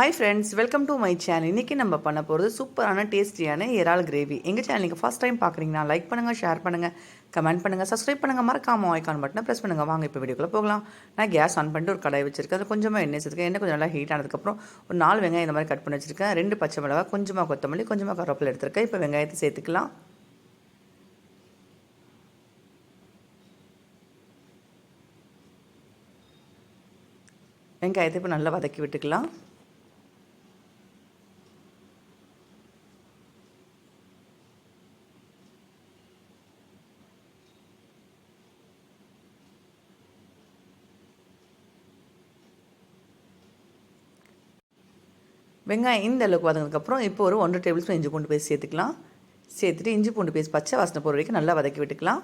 Hi friends welcome to my channel இன்றைக்கி நம்ம பண்ண போகிறது சூப்பரான டேஸ்டியான இறால் கிரேவி எங்கள் சேனல் நீங்கள் ஃபஸ்ட் டைம் பார்க்குறீங்கன்னா லைக் பண்ணுங்கள் ஷேர் பண்ணுங்கள் கமெண்ட் பண்ணுங்கள் சப்ஸ்கிரைப் பண்ணுங்கள் மறக்காமல் ஐக்கான் பட்டனை ப்ரெஸ் பண்ணுங்கள் வாங்க இப்போ வீடியோக்குள்ளே போகலாம். நான் கேஸ் ஆன் பண்ணிட்டு ஒரு கடாய் வச்சிருக்கேன். அதில் கொஞ்சமாக எண்ணெய் வச்சிருக்கேன் எண்ணெய் கொஞ்சம் நல்லா ஹீட் ஆனதுக்கப்புறம் ஒரு நாலு வெங்காயம் இந்த மாதிரி கட் பண்ணி வச்சிருக்கேன். ரெண்டு பச்சை மிளகா கொஞ்சமாக கொத்தமல்லி கொஞ்சமாக கருவேப்பிலை எடுத்திருக்கேன். இப்போ வெங்காயத்தை சேர்த்துக்கலாம். வெங்காயத்தை இப்போ நல்லா வதக்கி விட்டுக்கலாம். வெங்காயம் இந்த அளவுக்கு வதங்கினதுக்கப்புறம் இப்போ ஒரு ஒன்றரை டேபிள் ஸ்பூன் இஞ்சி பூண்டு பேஸ்ட் சேர்த்துக்கலாம். சேர்த்துட்டு இஞ்சி பூண்டு பேஸ்ட் பச்சை வாசனை போகிற வரைக்கும் நல்லா வதக்கி விட்டுக்கலாம்.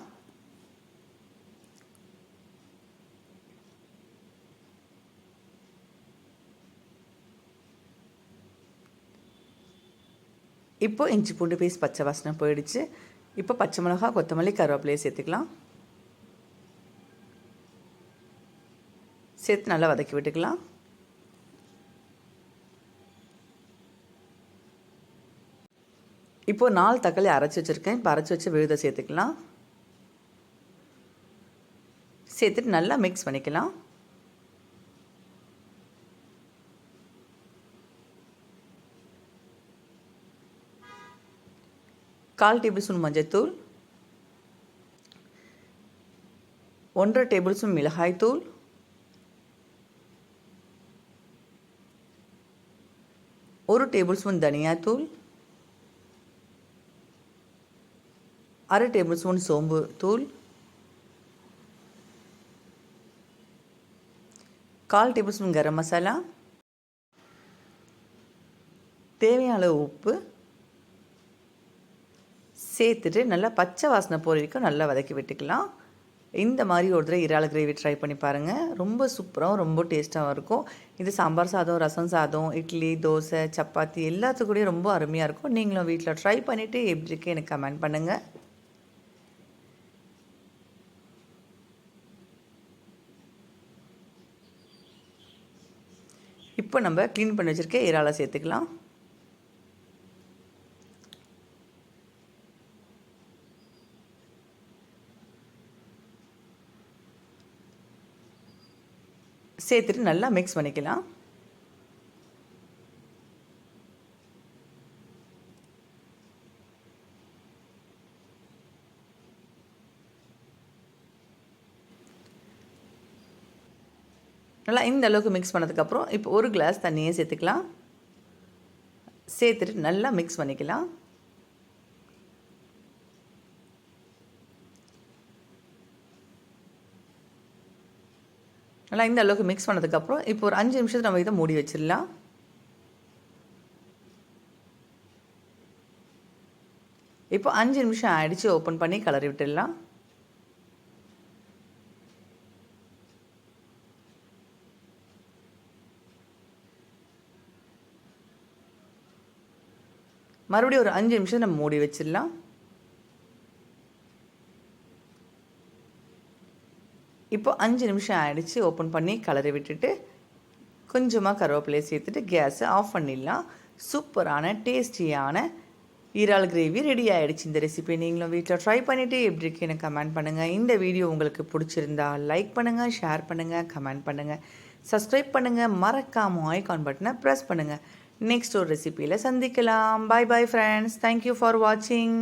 இப்போ இஞ்சி பூண்டு பேஸ்ட் பச்சை வாசனை போயிடுச்சு. இப்போ பச்சை மிளகா கொத்தமல்லி கருவேப்பிலையை சேர்த்துக்கலாம். சேர்த்து நல்லா வதக்கி விட்டுக்கலாம். இப்போது நாலு தக்காளி அரைச்சி வச்சுருக்கேன். இப்போ அரைச்சி வச்சு விழுத சேர்த்துக்கலாம். சேர்த்துட்டு நல்லா மிக்ஸ் பண்ணிக்கலாம். கால் டேபிள் ஸ்பூன் மஞ்சள்தூள் ஒன்றரை டேபிள் ஸ்பூன் மிளகாய்த்தூள் ஒரு டேபிள் ஸ்பூன் தனியாத்தூள். அரை டேபிள் ஸ்பூன் சோம்பு தூள் கால் டேபிள் ஸ்பூன் கரம் மசாலா தேவையான அளவு உப்பு சேர்த்துட்டு நல்லா பச்சை வாசனை போகிற வரைக்கும் நல்லா வதக்கி விட்டுக்கலாம். இந்த மாதிரி ஒரு தடவை இறால் கிரேவி ட்ரை பண்ணி பாருங்கள் ரொம்ப சூப்பராகவும் ரொம்ப டேஸ்ட்டாகவும் இருக்கும். இது சாம்பார் சாதம் ரசம் சாதம் இட்லி தோசை சப்பாத்தி எல்லாத்துக்கூடயும் ரொம்ப அருமையாக இருக்கும். நீங்களும் வீட்டில் ட்ரை பண்ணிவிட்டு எப்படி இருக்கு எனக்கு கமெண்ட் பண்ணுங்கள் இப்போ நம்ம க்ளீன் பண்ணி வச்சுருக்க இறாலை சேர்த்துக்கலாம். சேர்த்துட்டு நல்லா மிக்ஸ் பண்ணிக்கலாம். நல்லா இந்த அளவுக்கு மிக்ஸ் பண்ணதுக்கப்புறம் இப்போ ஒரு கிளாஸ் தண்ணியை சேர்த்துக்கலாம். சேர்த்துட்டு நல்லா மிக்ஸ் பண்ணிக்கலாம். நல்லா இந்த அளவுக்கு மிக்ஸ் பண்ணதுக்கப்புறம் இப்போ ஒரு அஞ்சு நிமிஷத்தில் நம்ம இதை மூடி வச்சிடலாம். இப்போ அஞ்சு நிமிஷம் ஆயிடுச்சு ஓப்பன் பண்ணி கலரி விட்டுடலாம். மறுபடியும் ஒரு அஞ்சு நிமிஷம் நம்ம மூடி வச்சிடலாம். இப்போ அஞ்சு நிமிஷம் ஆகிடுச்சு ஓப்பன் பண்ணி கலரை விட்டுட்டு கொஞ்சமாக கருவேப்பிலையை சேர்த்துட்டு கேஸை ஆஃப் பண்ணிடலாம். சூப்பரான டேஸ்டியான ஈரால் கிரேவி ரெடி ஆகிடுச்சு இந்த ரெசிபி நீங்களும் வீட்டில் ட்ரை பண்ணிவிட்டு எப்படி இருக்கு எனக்கு கமெண்ட் பண்ணுங்கள் இந்த வீடியோ உங்களுக்கு பிடிச்சிருந்தா லைக் பண்ணுங்கள் ஷேர் பண்ணுங்கள் கமெண்ட் பண்ணுங்கள் சப்ஸ்கிரைப் பண்ணுங்கள் மறக்காமல் ஐகான் பட்டனை ப்ரெஸ் பண்ணுங்கள் நெக்ஸ்ட் ஒரு ரெசிபியில் சந்திக்கலாம் bye bye friends thank you for வாட்சிங்